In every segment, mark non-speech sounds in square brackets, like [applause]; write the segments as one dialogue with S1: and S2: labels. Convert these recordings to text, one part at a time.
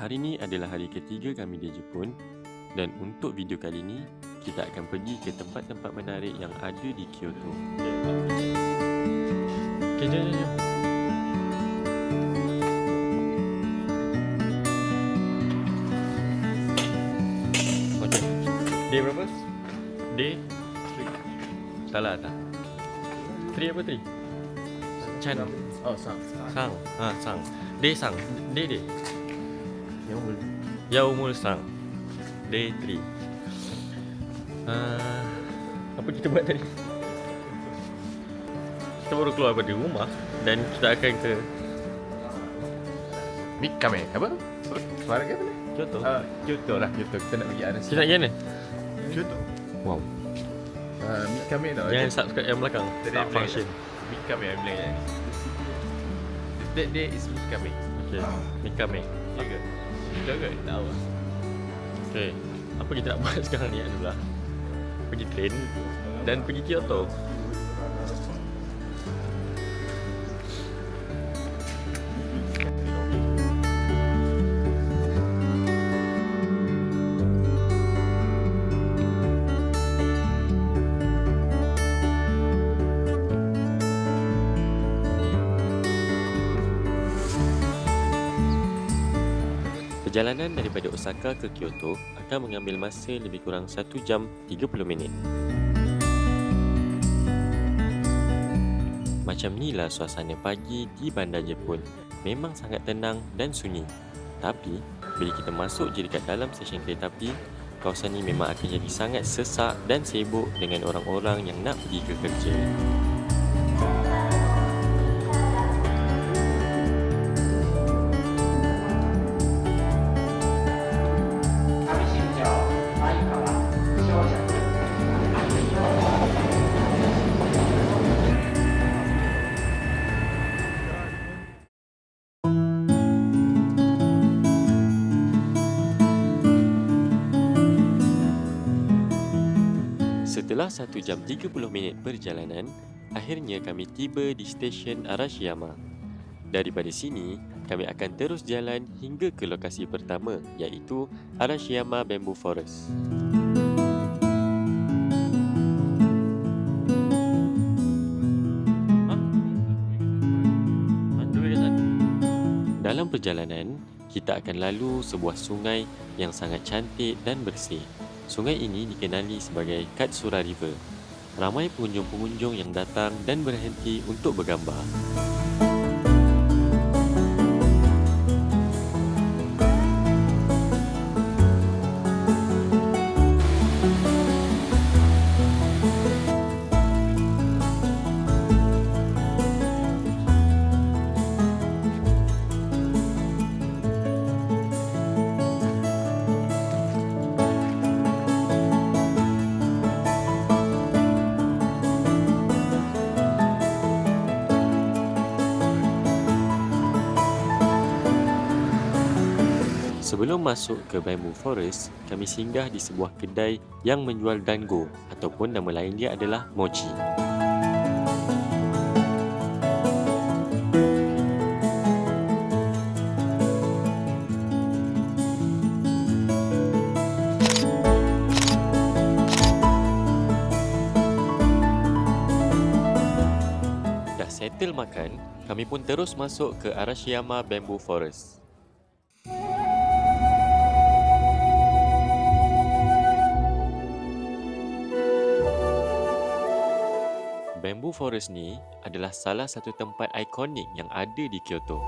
S1: Hari ini adalah hari ketiga kami di Jepun dan untuk video kali ini kita akan pergi ke tempat-tempat menarik yang ada di Kyoto. Okay, jom, jom, jom. Okay. Day berapa? Day 3. Salah tak? 3 apa 3? Chan.
S2: Oh, sang.
S1: Sang. Ha, sang. Day sang. Day day.
S2: Yaumul.
S1: Yaumul sang. Day 3. Uh, apa kita buat tadi? Kita baru keluar dari rumah dan kita akan ke
S2: Mikame. Apa? Suara ke apa ni?
S1: Kyoto.
S2: Uh, Kyoto lah, Kyoto. Kita nak pergi RS.
S1: Kita nak pergi mana?
S2: Kyoto.
S1: Wow.
S2: Uh, Mikame tau.
S1: Jangan subscribe yang belakang.
S2: Tadi
S1: Tak function.
S2: Mikame yang bilang. That day is Mikame.
S1: Okay. Mikame.
S2: Ya ke? Tak tahu.
S1: Okay. Apa kita nak buat [laughs] sekarang ni adalah pergi train dan pergi Kyoto. Perjalanan daripada Osaka ke Kyoto akan mengambil masa lebih kurang 1 jam 30 minit. Macam inilah suasana pagi di bandar Jepun. Memang sangat tenang dan sunyi. Tapi, bila kita masuk je dekat dalam stesen kereta api, kawasan ini memang akan jadi sangat sesak dan sibuk dengan orang-orang yang nak pergi ke kerja. Setelah 1 jam 30 minit perjalanan, akhirnya kami tiba di stesen Arashiyama. Daripada sini, kami akan terus jalan hingga ke lokasi pertama iaitu Arashiyama Bamboo Forest. Dalam perjalanan, kita akan lalu sebuah sungai yang sangat cantik dan bersih. Sungai ini dikenali sebagai Katsura River. Ramai pengunjung-pengunjung yang datang dan berhenti untuk bergambar. Sebelum masuk ke Bamboo Forest, kami singgah di sebuah kedai yang menjual dango ataupun nama lain dia adalah mochi. Dah settle makan, kami pun terus masuk ke Arashiyama Bamboo Forest. Bamboo Forest ni adalah salah satu tempat ikonik yang ada di Kyoto.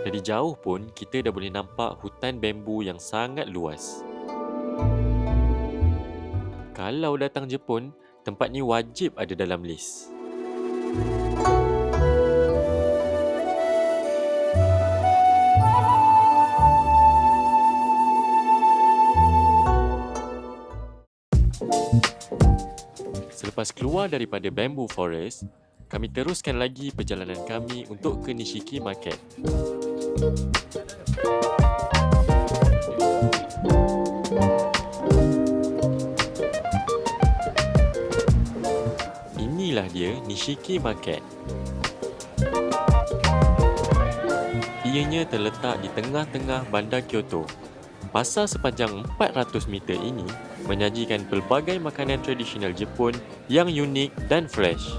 S1: Dari jauh pun kita dah boleh nampak hutan bambu yang sangat luas. Kalau datang Jepun, tempat ni wajib ada dalam list. Selepas keluar daripada Bamboo Forest, kami teruskan lagi perjalanan kami untuk ke Nishiki Market. Nishiki Market. Ianya terletak di tengah-tengah bandar Kyoto. Pasar sepanjang 400 meter ini menyajikan pelbagai makanan tradisional Jepun yang unik dan fresh.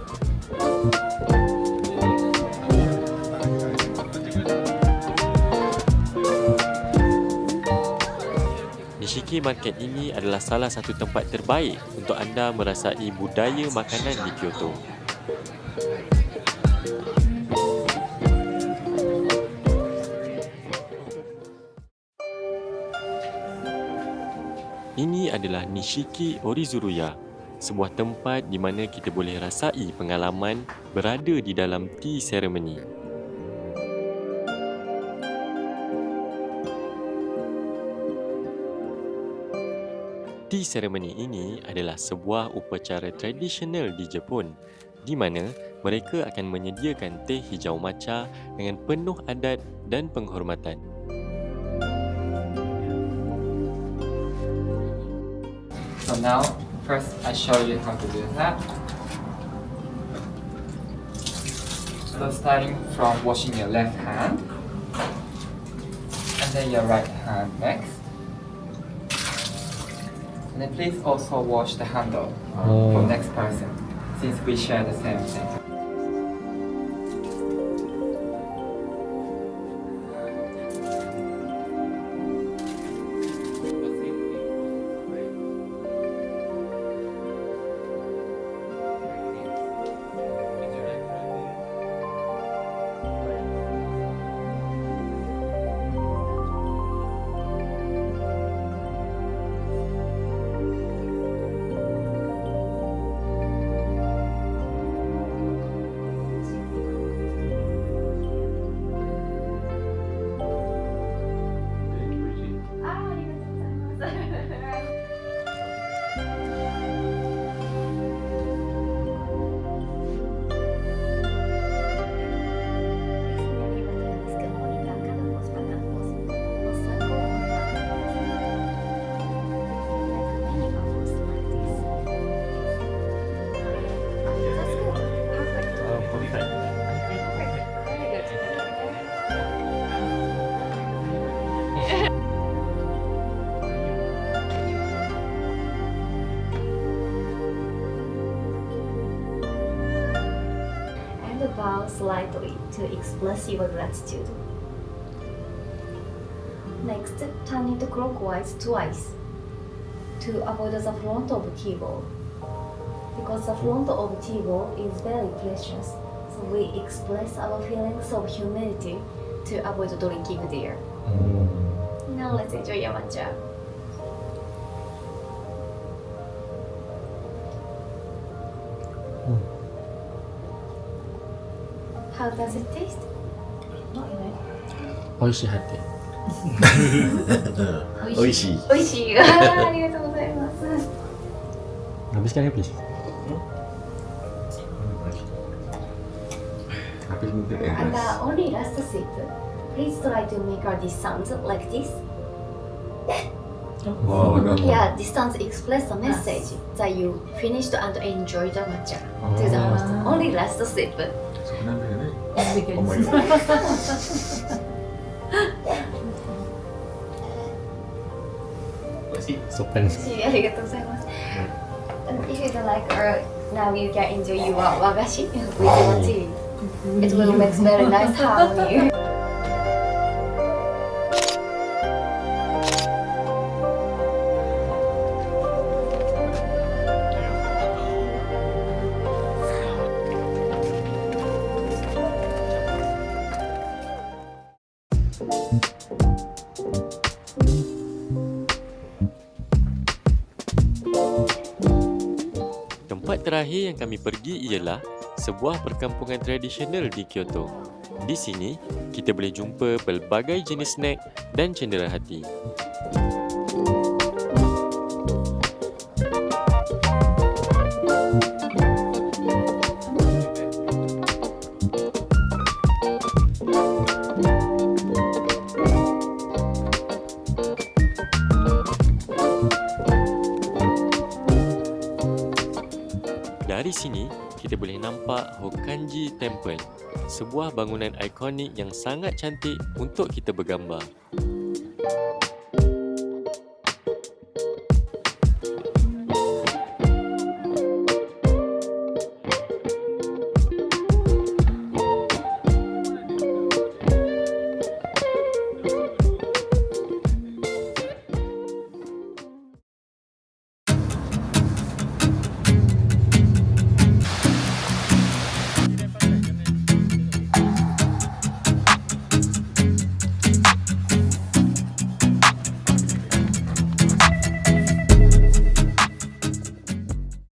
S1: Nishiki Market ini adalah salah satu tempat terbaik untuk anda merasai budaya makanan di Kyoto. Adalah Nishiki Orizuruya, sebuah tempat di mana kita boleh rasai pengalaman berada di dalam tea ceremony. Tea ceremony ini adalah sebuah upacara tradisional di Jepun di mana mereka akan menyediakan teh hijau matcha dengan penuh adat dan penghormatan.
S3: So now, first I show you how to do that. So starting from washing your left hand, and then your right hand next. And then please also wash the handle for oh. next person, since we share the same thing.
S4: Slightly to express your gratitude. Next, turn it clockwise twice to avoid the front of table. Because the front of table is very precious, so we express our feelings of humility to avoid drinking there. Mm. Now let's enjoy your matcha. How does it taste? [laughs]
S1: 美味しいはって。
S5: 美味しい。
S4: 美味しい。[laughs] あーありがとうございます。
S1: Habiskan ya, please.
S5: Habis mungkin eh.
S4: And the only last sip, please try to make our this sound like this. [laughs]
S5: Oh, no.
S4: Yeah, this sounds express the message that you finished and enjoyed the matcha. To the most. Only last sip.
S5: Sebenarnya ini. Oh my [laughs] god.
S1: Sopan.
S4: ありがとうございます。And if you don't like or now you can enjoy your 和菓子 with your tea. It will make very nice harmony. [laughs]
S1: Tempat terakhir yang kami pergi ialah sebuah perkampungan tradisional di Kyoto. Di sini, kita boleh jumpa pelbagai jenis snack dan cendera hati. Nampak Hokanji Temple, sebuah bangunan ikonik yang sangat cantik untuk kita bergambar.